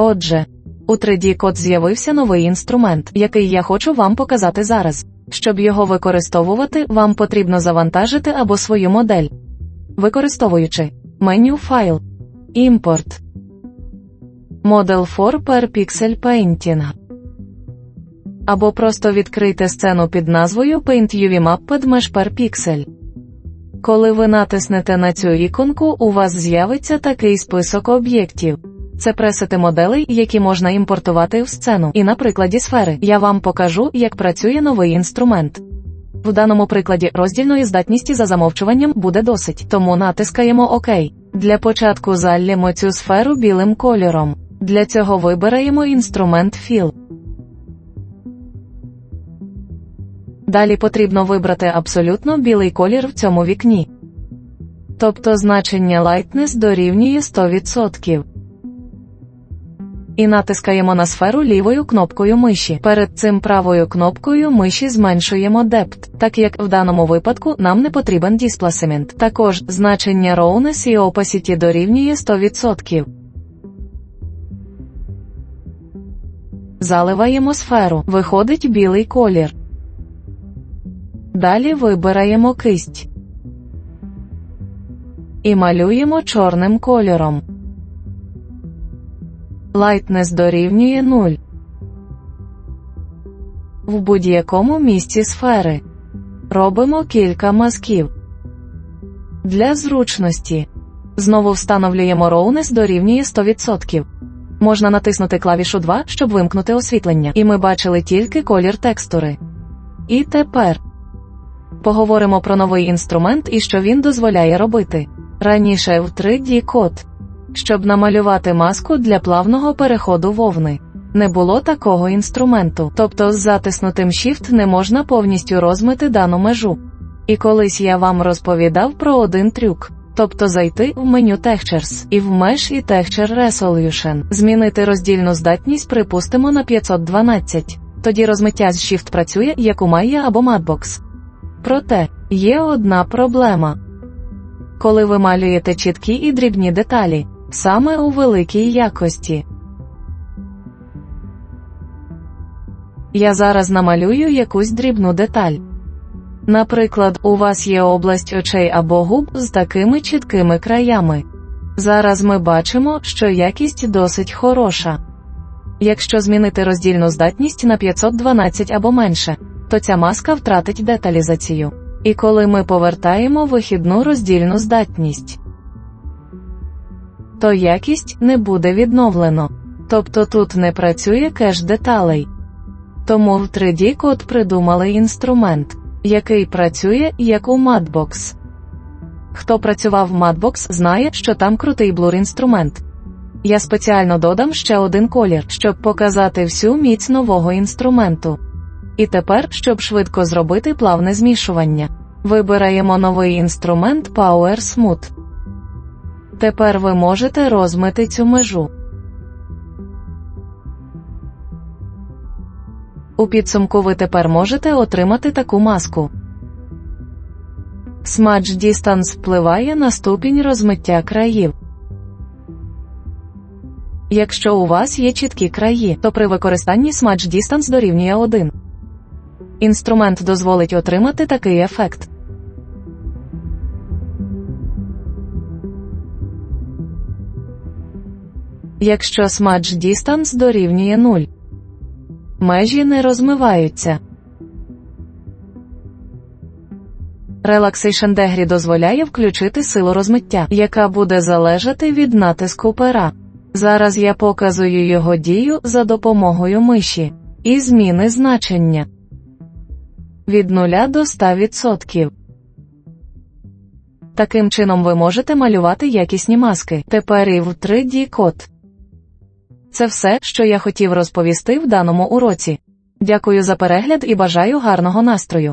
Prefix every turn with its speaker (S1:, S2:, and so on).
S1: Отже, у 3D код з'явився новий інструмент, який я хочу вам показати зараз. Щоб його використовувати, вам потрібно завантажити або свою модель. Використовуючи меню файл, імпорт, Model for per Pixel Painting. Або просто відкрийте сцену під назвою Paint UV Mapped Mesh per Pixel. Коли ви натиснете на цю іконку, у вас з'явиться такий список об'єктів. Це пресети моделей, які можна імпортувати в сцену. І на прикладі сфери я вам покажу, як працює новий інструмент. В даному прикладі роздільної здатності за замовчуванням буде досить, тому натискаємо ОК. Для початку заллємо цю сферу білим кольором. Для цього вибираємо інструмент Fill. Далі потрібно вибрати абсолютно білий колір в цьому вікні. Тобто значення Lightness дорівнює 100%. І натискаємо на сферу лівою кнопкою миші. Перед цим правою кнопкою миші зменшуємо Depth, так як в даному випадку нам не потрібен Displacement. Також значення Roughness і Opacity дорівнює 100%. Заливаємо сферу, виходить білий колір. Далі вибираємо кисть і малюємо чорним кольором. Lightness дорівнює 0. В будь-якому місці сфери. Робимо кілька мазків. Для зручності. Знову встановлюємо Roughness дорівнює 100%. Можна натиснути клавішу 2, щоб вимкнути освітлення, і ми бачили тільки колір текстури. І тепер поговоримо про новий інструмент і що він дозволяє робити. Раніше в 3D код. Щоб намалювати маску для плавного переходу вовни. Не було такого інструменту, тобто з затиснутим Shift не можна повністю розмити дану межу. І колись я вам розповідав про один трюк. Тобто зайти в меню Textures і в Mesh і Texture Resolution, змінити роздільну здатність, припустимо, на 512. Тоді розмиття з Shift працює як у Maya або Madbox. Проте, є одна проблема. Коли ви малюєте чіткі і дрібні деталі, саме у великій якості. Я зараз намалюю якусь дрібну деталь. Наприклад, у вас є область очей або губ з такими чіткими краями. Зараз ми бачимо, що якість досить хороша. Якщо змінити роздільну здатність на 512 або менше, то ця маска втратить деталізацію. І коли ми повертаємо вихідну роздільну здатність, то якість не буде відновлено. Тобто тут не працює кеш деталей. Тому в 3D код придумали інструмент, який працює як у Madbox. Хто працював в Madbox, знає, що там крутий блур інструмент. Я спеціально додам ще один колір, щоб показати всю міць нового інструменту. І тепер, щоб швидко зробити плавне змішування, вибираємо новий інструмент Power Smooth. Тепер ви можете розмити цю межу. У підсумку ви тепер можете отримати таку маску. Smudge Distance впливає на ступінь розмиття країв. Якщо у вас є чіткі краї, то при використанні Smudge Distance дорівнює 1. Інструмент дозволить отримати такий ефект. Якщо Smudge Distance дорівнює 0. Межі не розмиваються. Relaxation Degree дозволяє включити силу розмиття, яка буде залежати від натиску пера. Зараз я показую його дію за допомогою миші і зміни значення від 0 до 100%. Таким чином ви можете малювати якісні маски. Тепер і в 3D код. Це все, що я хотів розповісти в даному уроці. Дякую за перегляд і бажаю гарного настрою.